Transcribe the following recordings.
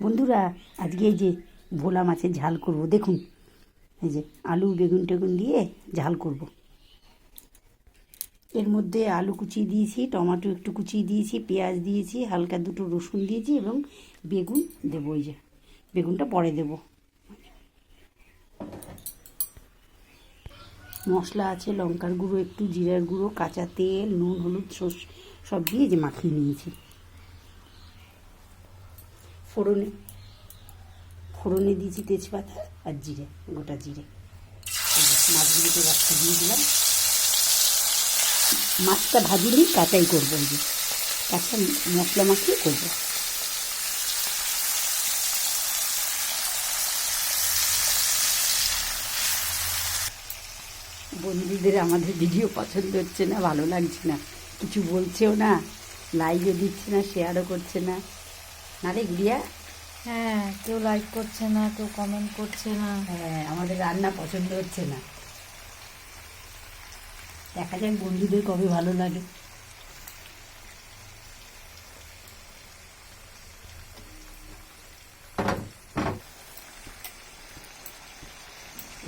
বন্ধুরা, আজকে এই যে ভোলা মাছের ঝাল করব, দেখুন। এই যে আলু বেগুন টেগুন দিয়ে ঝাল করব। এর মধ্যে আলু কুচিয়ে দিয়েছি, টমেটো একটু কুচিয়ে দিয়েছি, পেঁয়াজ দিয়েছি, হালকা দুটো রসুন দিয়েছি এবং বেগুন দেবো এই যে। বেগুনটা পরে দেব। মশলা আছে, লঙ্কার গুঁড়ো, একটু জিরার গুঁড়ো, কাঁচা তেল, নুন, হলুদ সস সব দিয়ে যে মাখিয়ে নিয়েছি। ফোড়নে। ফোড়নে দিয়েছি তেজপাতা আর জিরে, গোটা জিরে। মাছগুলোকে রাখতে দিয়ে দিলাম। মাছটা ভাজিনি কাঁচাই করব এই যে। কাঁচা মশলা মাখিয়ে করব। বন্ধুদের আমাদের ভিডিও পছন্দ হচ্ছে না, ভালো লাগছে না, কিছু বলছেও না লাইকও দিচ্ছে না শেয়ারও করছে না। না রে গুড়িয়া হ্যাঁ কেউ লাইক করছে না কেউ কমেন্ট করছে না। হ্যাঁ আমাদের রান্না পছন্দ হচ্ছে না। দেখা যাক বন্ধুদের কবে ভালো লাগে।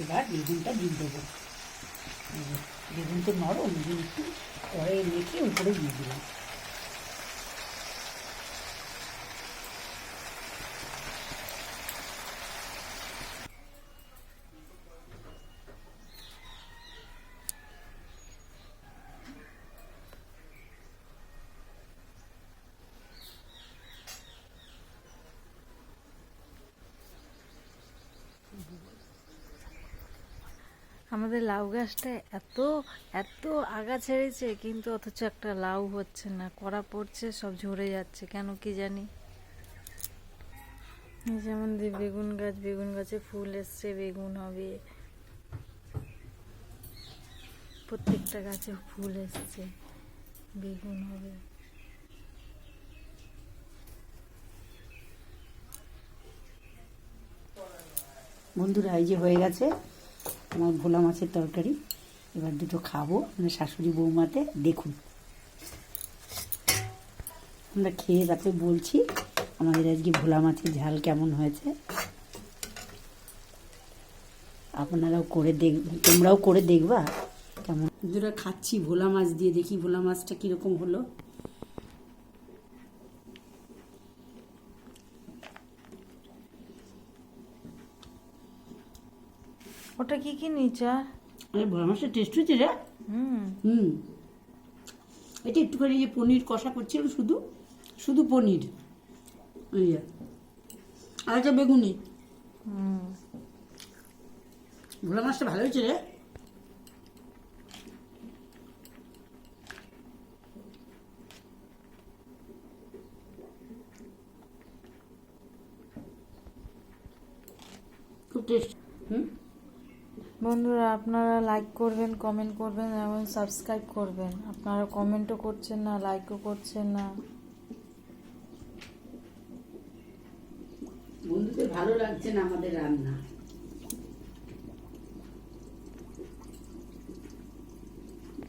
এবার বেগুনটা দিয়ে দেবো। বেগুন তো নরম একটু পরে রেখে উপরে দিয়ে দিলাম। আমাদের লাউ গাছটা এত এত আগা ছেড়েছে, কিন্তু অথচ একটা লাউ হচ্ছে না। কড়া পড়ছে, সব ঝরে যাচ্ছে। কেন কি জানি? যেমন বেগুন গাছ, বেগুন গাছে ফুল এসছে, বেগুন হবে। প্রত্যেকটা গাছে ফুল এসছে, বেগুন হবে। বন্ধুরা, এই যে হয়ে গেছে। আমার ভোলা মাছের তরকারি। এবার দুটো খাব মানে শাশুড়ি বৌমাতে দেখুন। আমরা খেয়ে তারপরে বলছি, আমাদের আজকে ভোলা মাছের ঝাল কেমন হয়েছে। আপনারাও করে দেখ, তোমরাও করে দেখবা কেমন। বন্ধুরা, খাচ্ছি ভোলা মাছ দিয়ে, দেখি ভোলা মাছটা কীরকম হলো। ওটা কি কি নিচা? আরে ভোলা মাছটা টেস্ট হয়েছে রে। হুম। হুম। এটা একটুখানি যে পনির কষা করছিলাম শুধু শুধু পনির। এই যে। আর একটা বেগুনি। হুম। ভোলা মাছটা ভালো হয়েছে রে। খুব টেস্ট হুম? বন্ধুরা, আপনারা লাইক করবেন কমেন্ট করবেন এবং সাবস্ক্রাইব করবেন। আপনারা কমেন্টও করছেন না লাইকও করছেন না। বন্ধুদের ভালো লাগছে না আমাদের রান্না।